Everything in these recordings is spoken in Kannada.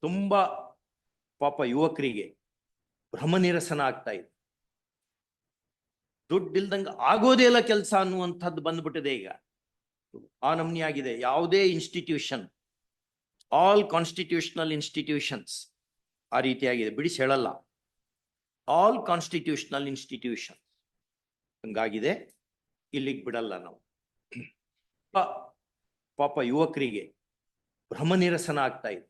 ತುಂಬಾ ಪಾಪ ಯುವಕರಿಗೆ ಭ್ರಮ ನಿರಸನ ಆಗ್ತಾ ಇದೆ. ದುಡ್ಡಿಲ್ದಂಗ ಆಗೋದೇ ಇಲ್ಲ ಕೆಲಸ ಅನ್ನುವಂಥದ್ದು ಬಂದ್ಬಿಟ್ಟಿದೆ ಈಗ. ಆ ನಮ್ನಿ ಆಗಿದೆ ಯಾವುದೇ ಇನ್ಸ್ಟಿಟ್ಯೂಷನ್ ಆಲ್ ಕಾನ್ಸ್ಟಿಟ್ಯೂಷನಲ್ ಇನ್ಸ್ಟಿಟ್ಯೂಷನ್ಸ್ ಆ ರೀತಿಯಾಗಿದೆ. ಬಿಡಿಸಿ ಹೇಳಲ್ಲ. ಆಲ್ ಕಾನ್ಸ್ಟಿಟ್ಯೂಷನಲ್ ಇನ್ಸ್ಟಿಟ್ಯೂಷನ್ ಹಂಗಾಗಿದೆ. ಇಲ್ಲಿಗೆ ಬಿಡಲ್ಲ ನಾವು. ಪಾಪ ಯುವಕರಿಗೆ ಭ್ರಮ ನಿರಸನ ಆಗ್ತಾ ಇದೆ.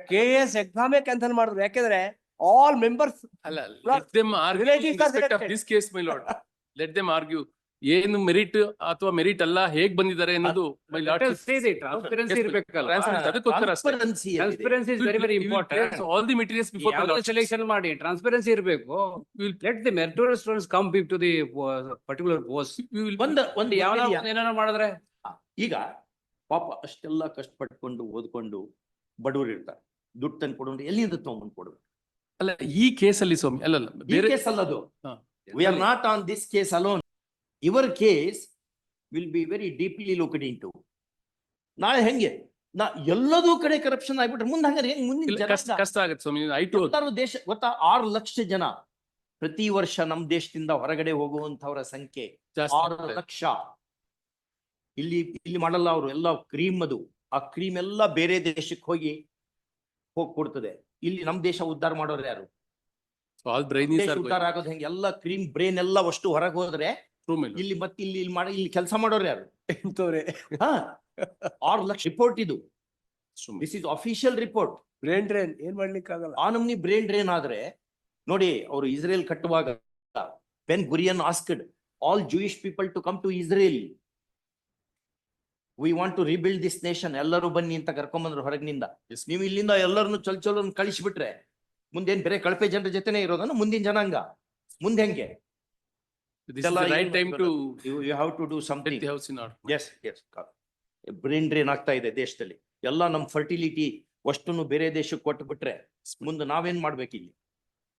ಕೆ ಎಸ್ ಎಕ್ಸಾಮೇ ಕ್ಯಾನ್ಸಲ್ ಮಾಡಿದ್ರು ಯಾಕೆಂದ್ರೆ ಆಲ್ ಮೆಂಬರ್ಸ್ ಅಲ್ಲ let them argue villages in are respect of this case, my lord. Let them argue. ಏನು ಮೆರಿಟ್ ಅಥವಾ ಮೆರಿಟ್ ಅಲ್ಲ ಹೇಗ್ ಬಂದಿದ್ದಾರೆ ಅನ್ನೋದು my lord. ಟ್ರಾನ್ಸ್ಪರೆನ್ಸಿ ಇರ್ಬೇಕಲ್ಲ Transparency, ಅದಕ್ಕೋಸ್ಕರ ಅಷ್ಟೇ. Transparency ಆಗಿದೆ. Transparency is very very We will important place All the materials before my lord. Selection ಮಾಡಿ ಟ್ರಾನ್ಸ್ಪರೆನ್ಸಿ ಇರಬೇಕು We will, let the meritorious students come to the particular post we will. ಒಂದ್ ಒಂದು ಯಾವ ಏನಾರ ಮಾಡಿದ್ರೆ ಈಗ ಪಾಪ ಅಷ್ಟೆಲ್ಲ ಕಷ್ಟಪಟ್ಕೊಂಡು ಓದ್ಕೊಂಡು ಬಡವರು ಇರ್ತಾರೆ ದುಡ್ಡು ತಂದು ಕೊಡು ಅಂದ್ರೆ ಎಲ್ಲಿಂದ ತಗೊಂಡ್ ಕೊಡ್ಬೇಕು? ಅಲ್ಲ ಈ ಕೇಸಲ್ಲಿ ಸ್ವಾಮಿ ಅಲ್ಲ ಅಲ್ಲ ಈ ಬೇರೆ ಕೇಸ್ ಅಲ್ಲದು ಅದು. We are not on this case alone ಇವರ್ case will be very deeply locked in to ನಾಳೆ ಹೆಂಗೆ? ನಾ ಎಲ್ಲದೂ ಕಡೆ ಕರಪ್ಷನ್ ಆಗ್ಬಿಟ್ರೆ ಮುಂದೆ ಹಂಗಾರೆ ಹೆಂಗ್ ಮುಂದಿನ ಇಲ್ಲ, ಕಷ್ಟ ಜನ ಕಷ್ಟ ಆಗತ್ತೆ ಸ್ವಾಮಿ ಐ ಟು ಎಲ್ಲರೂ ದೇಶ ಗೊತ್ತಾ? ಆರು ಲಕ್ಷ ಜನ ಪ್ರತಿ ವರ್ಷ ನಮ್ ದೇಶದಿಂದ ಹೊರಗಡೆ ಹೋಗುವಂತವರ ಸಂಖ್ಯೆ ಆರು ಲಕ್ಷ. ಇಲ್ಲಿ ಇಲ್ಲಿ ಮಾಡಲ್ಲ ಅವರು ಎಲ್ಲ ಕ್ರೀಮ್ ಅದು. ಆ ಕ್ರೀಮ್ ಎಲ್ಲ ಬೇರೆ ದೇಶಕ್ಕೆ ಹೋಗಿ ಹೋಗಿ ಕೊಡ್ತದೆ. ಇಲ್ಲಿ ನಮ್ ದೇಶ ಉದ್ಧಾರ ಮಾಡೋರು ಯಾರು? ಆಲ್ ಬ್ರೈನ್ ದೇಶ ಆರ್ ಉದ್ಧಾರ ಆಗೋದು ಹೆಂಗೆ? ಎಲ್ಲ ಕ್ರೀಮ್ ಬ್ರೇನ್ ಎಲ್ಲ ಅಷ್ಟು ಹೊರಗೆ ಹೋದ್ರೆ ಇಲ್ಲಿ ಮತ್ತೆ ಇಲ್ಲಿ ಇಲ್ಲಿ ಮಾಡಿ ಇಲ್ಲಿ ಕೆಲಸ ಮಾಡೋರು ಯಾರು? ಇಂಥವ್ರೆ. ಆರು ಲಕ್ಷ ರಿಪೋರ್ಟ್ ಇದು. This is official report brain drain ಏನ್ ಮಾಡ್ಲಿಕ್ಕೆ ಆಗಲ್ಲ ಆ ನಮ್ನಿ ಬ್ರೇನ್ ಡ್ರೈನ್ ಆದ್ರೆ ನೋಡಿ ಅವರು ಇಸ್ರೇಲ್ ಕಟ್ಟುವಾಗ Ben Gurion asked all Jewish people to come to Israel we want to rebuild this nation ಎಲ್ಲರೂ ಬನ್ನಿ ಅಂತ ಕರ್ಕೊಂಬಂದ್ರು ಹೊರಗಿನಿಂದ. ನೀವು ಇಲ್ಲಿಂದ ಎಲ್ಲರನ್ನು ಚಲ್ ಚಲ್ ಕಳಿಸ್ಬಿಟ್ರೆ ಮುಂದೇನ್ ಬೇರೆ ಕಳಪೆ ಜನರ ಜೊತೆನೆ ಇರೋದನ್ನ ಮುಂದಿನ ಜನಾಂಗ. ಮುಂದೆ ಹೆಂಗೆ? ಬ್ರೈನ್ ಡ್ರೈನ್ ಆಗ್ತಾ ಇದೆ ದೇಶದಲ್ಲಿ. ಎಲ್ಲ ನಮ್ ಫರ್ಟಿಲಿಟಿ ಅಷ್ಟನ್ನು ಬೇರೆ ದೇಶಕ್ಕೆ ಕೊಟ್ಟು ಬಿಟ್ರೆ ಮುಂದೆ ನಾವೇನ್ ಮಾಡ್ಬೇಕು ಇಲ್ಲಿ